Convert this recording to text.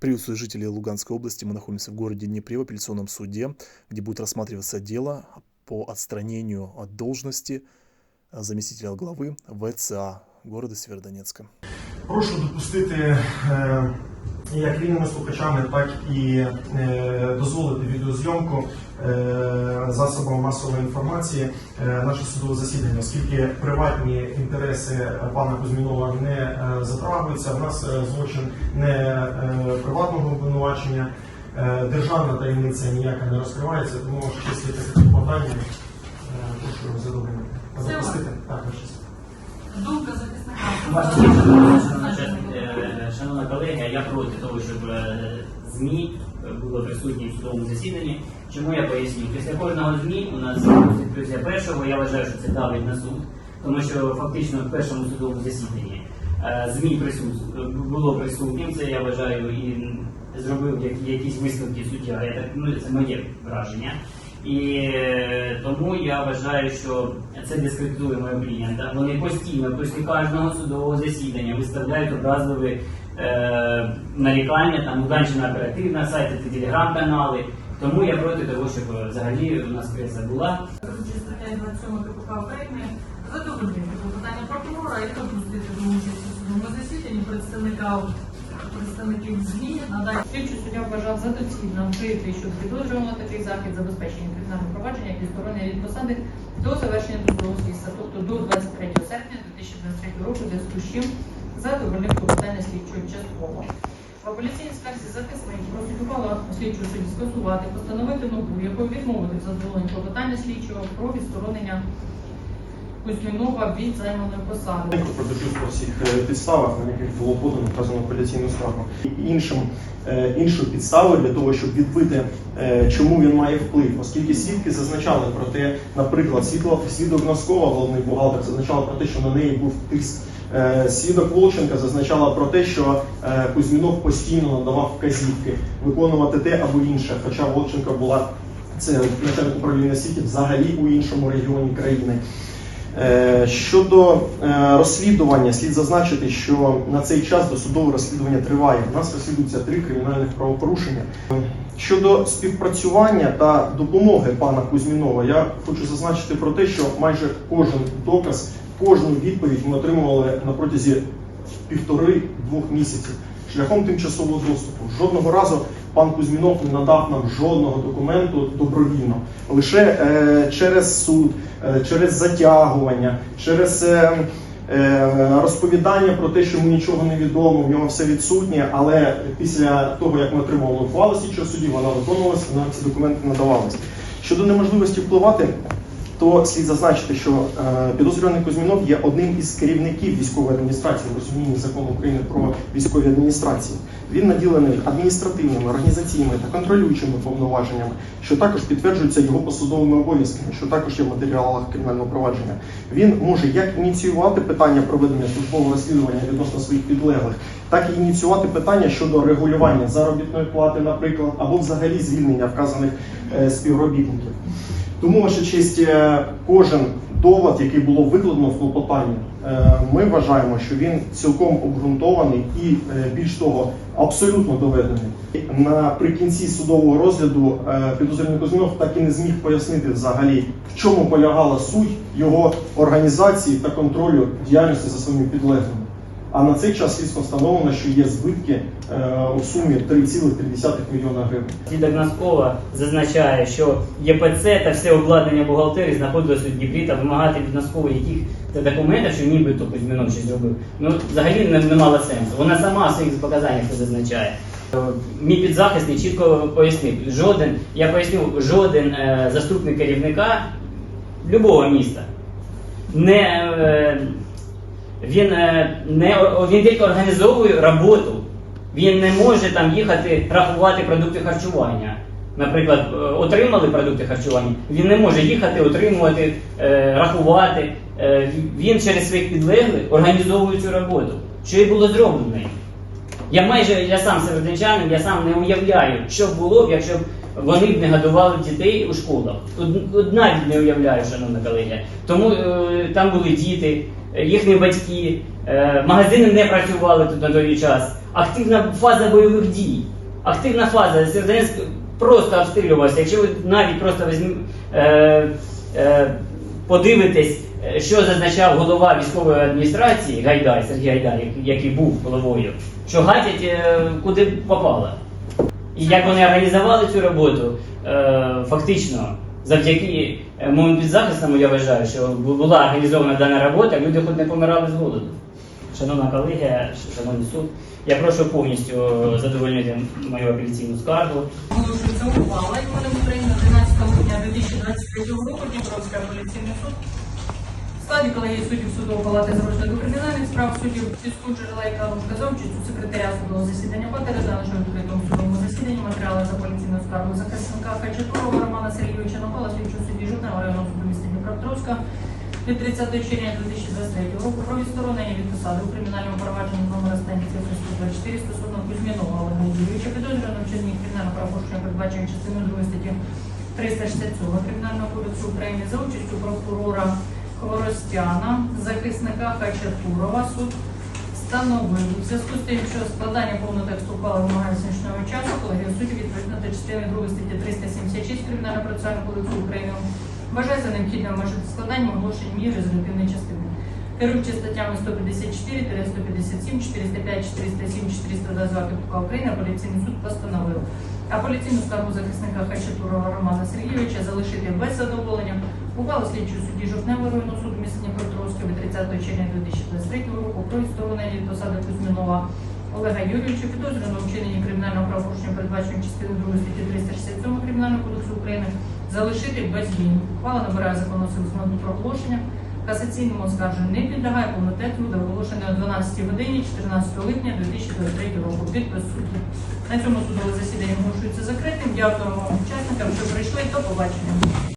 Приветствую жителей Луганской области. Мы находимся в городе Днепре в апелляционном суде, где будет рассматриваться дело по отстранению от должности э, заместителя главы ВЦА города Северодонецка. Прошу допустити е, як вільними слухачами, так і е, дозволити відеозйомку е, засобам масової інформації е, наше судове засідання, оскільки приватні інтереси пана Кузьмінова не е, затрагуються. У нас злочин не е, приватного обвинувачення, е, державна таємниця ніяка не розкривається, тому честь є таке. Е, Прошу ваша честь. Думка захисника. Шановна колега, я проти того, щоб е, ЗМІ було присутні в судовому засіданні. Чому я поясню? Після кожного ЗМІ у нас конституція першого, я вважаю, що це давить на суд, тому що фактично в першому судовому засіданні е, ЗМІ присут... було присутнім, це я вважаю і зробив якісь висновки суддя. Я так, ну, це моє враження. І е, тому я вважаю, що це дискредитує мого клієнта. Вони постійно після кожного судового засідання виставляють образливі е, нарікання, там Луганщина оперативна, сайти телеграм-канали. Тому я проти того, щоб е, взагалі у нас преса була. Керуючи статтею 27 КПК України, задовольнити клопотання прокурора і допустити до участі судовому засіданні представника представників ЗМІ надати слідчий суддя вважав за доцільно вжити щодо підозрюваного такий захід забезпечення кримінального провадження, як відсторонення від посади до завершення трудового слідства, тобто до 23 серпня 2023 року, в зв'язку з чим задовольнив клопотання слідчого частково. В апеляційній скарзі захисник прослідкувала слідчу судді скасувати, постановити нову, якою відмовити в задоволенні клопотання слідчого про відсторонення Кузьмінова від займаної посади. Пробіжусь по всіх е, підставах, на яких було подано вказано апеляційну скаргу. Іншим, е, іншою підставою для того, щоб відбити, е, чому він має вплив, оскільки свідки зазначали про те, наприклад, світло, свідок Носкова, головний бухгалтер, зазначала про те, що на неї був тиск. Е, Свідок Волченка зазначала про те, що е, Кузьмінов постійно надавав вказівки виконувати те або інше, хоча Волченка була це начальник управління освіти взагалі у іншому регіоні країни. Е, Щодо розслідування, слід зазначити, що на цей час досудове розслідування триває. У нас розслідуються три кримінальних правопорушення. Щодо співпрацювання та допомоги пана Кузьмінова, я хочу зазначити про те, що майже кожен доказ, кожну відповідь ми отримували на протязі півтори-двох місяців шляхом тимчасового доступу. Жодного разу пан Кузьмінов не надав нам жодного документу добровільно. Лише е, через суд, е, через затягування, через е, е, розповідання про те, що йому нічого не відомо, в нього все відсутнє, але після того, як ми отримали ухвалу слідчого судді, вона виконувалася, нам ці документи надавалися. Щодо неможливості впливати, то слід зазначити, що е, підозрюваний Кузьмінов є одним із керівників військової адміністрації в розумінні закону України про військові адміністрації. Він наділений адміністративними, організаційними та контролюючими повноваженнями, що також підтверджуються його посадовими обов'язками, що також є в матеріалах кримінального провадження. Він може як ініціювати питання проведення службового розслідування відносно своїх підлеглих, так і ініціювати питання щодо регулювання заробітної плати, наприклад, або взагалі звільнення вказаних е, співробітників. Тому, ваша честь, е, кожен довод, який було викладено в клопотанні, е, ми вважаємо, що він цілком обґрунтований і е, більш того, абсолютно доведений. Наприкінці судового розгляду підозрюваний Кузьмінов так і не зміг пояснити взагалі, в чому полягала суть його організації та контролю діяльності за своїми підлеглими. А на цей час слідство встановлено, що є збитки е, у сумі 3,3 мільйона гривень. Свідок Носкова зазначає, що ЄПЦ та все обладнання бухгалтерії знаходилося у Дніпрі та вимагати від Носкова яких то документів, що нібито Кузьмінов щось зробив. Ну взагалі не, не мало сенсу. Вона сама в своїх показаннях це зазначає. Мій підзахисний чітко пояснив, жоден, я поясню, жоден е, заступник керівника любого міста не, е, він, е, не, він тільки організовує роботу. Він не може там їхати рахувати продукти харчування. Наприклад, е, отримали продукти харчування, він не може їхати, отримувати, е, рахувати. Він через своїх підлеглих організовує цю роботу. Що і було зроблено. Я майже я сам середнячанин, я сам не уявляю, що було б, якщо б вони б не годували дітей у школах. Од- Навіть не уявляю, шановна колега. Тому там були діти, їхні батьки, е, магазини не працювали тут на той час. активна фаза бойових дій. Активна фаза. Сєвєродонецьк просто обстрілювався. Якщо ви навіть просто візьм, е, е, подивитесь, е, що зазначав голова військової адміністрації Гайдай, Сергій Гайдай, який був головою, що гатять е, куди попало. І як вони організували цю роботу, е, фактично, завдяки е, моєму підзахисному, я вважаю, що була організована дана робота, люди хоч не помирали з голоду. Шановна колегія, шановний суд, я прошу повністю задовольнити мою апеляційну скаргу. Оголошується ухвала іменем України 11 грудня 2023 року Дніпровський апеляційний суд. В складі колегії суддів судової палати з розгляду кримінальних справ суддів Піску Джерела і Калушка за участю секретаря судового засідання Патера даного відкритому судовому засіданні скаргу захисника Хачатурова Романа Сергійовича Напала слідчого судді Житного районного суду міста Дніпропетровська від 30 червня 2023 року про відсторонення від посади у кримінальному провадженні номер останній цифри 124 стосовно Кузьмінова Олега Юрійовича підозрюваного вчинення кримінального правопорушення передбачення частиною 2 статті 367 Кримінального кодексу України за участю прокурора Хворостяна, захисника Хачатурова, суд встановив у зв'язку з тим, що складання повного тексту ухвали вимагає значного часу, колегія суддів відповідно до частини 2 статті 376 Кримінального процесуального кодексу України вважає за необхідне обмежити складанням оголошень міри резолютивної частини. Керуючи статтями 154, 157, 405, 407, 422 КПК України, апеляційний суд постановив. Апеляційну скаргу захисника Хачатурова Романа Сергійовича залишити без задоволення. Ухвалу слідчого судді Жовтневого районного суду міста Дніпропетровського від 30 червня 2023 року про відсторонення від посади Кузьмінова Олега Юрійовича, підозрюваного вчиненні кримінального правопорушення, передбаченого частиною 2 статті 367 Кримінального кодексу України, залишити без змін. Ухвала набирає законну силу проголошення. Касаційному оскарженню не підлягає повнотексту до оголошення о 12 годині 14 липня 2023 року. Підпис судді. На цьому судове засідання оголошується закритим. Дякую вам учасникам, що прийшли. До побачення.